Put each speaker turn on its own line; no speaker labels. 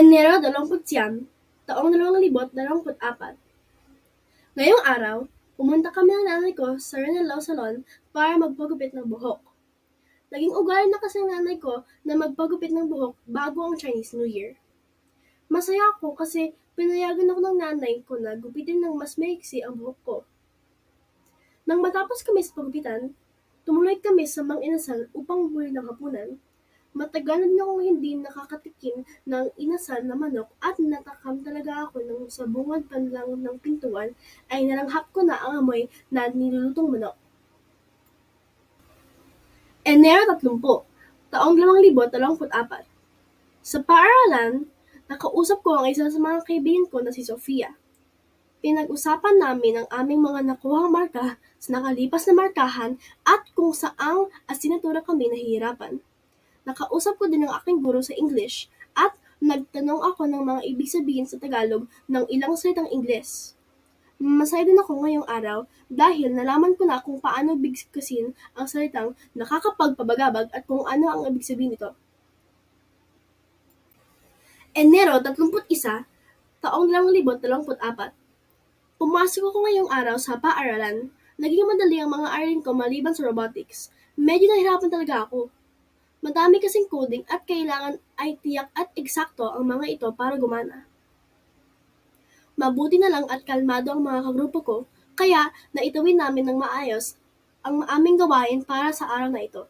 Enero 29, taong 2024. Ngayong araw, pumunta kami ng nanay ko sa Renalao Salon para magpagupit ng buhok. Naging ugali na kasi nanay ko na magpagupit ng buhok bago ang Chinese New Year. Masaya ako kasi pinayagan ako ng nanay ko na gupitin ng mas maiksi ang buhok ko. Nang matapos kami sa pagupitan, tumuloy kami sa Mang Inasal upang bumili ng hapunan. Matagal na akong hindi nakakatikim ng inasal na manok at natakam talaga ako nang sa bungad pa lang ng pintuan ay nalanghap ko na ang amoy na nilulutong manok. Enero 30, taong 2024. Sa paaralan, nakausap ko ang isa sa mga kaibigan ko na si Sofia. Pinag-usapan namin ang aming mga nakuhang marka sa nakalipas na markahan at kung saang asignatura kami nahihirapan. Nakausap ko din ang aking guro sa English at nagtanong ako ng mga ibig sabihin sa Tagalog ng ilang salitang Ingles. Masaya din ako ngayong araw dahil nalaman ko na kung paano bigkasin ang salitang nakakapagpabagabag at kung ano ang ibig sabihin nito. Enero 31, taong 2024. Pumasok ako ngayong araw sa paaralan. Naging madali ang mga aralin ko maliban sa robotics. Medyo nahirapan talaga ako. Madami kasing coding at kailangan ay tiyak at eksakto ang mga ito para gumana. Mabuti na lang at kalmado ang mga kagrupo ko, kaya naitawid namin ng maayos ang aming gawain para sa araw na ito.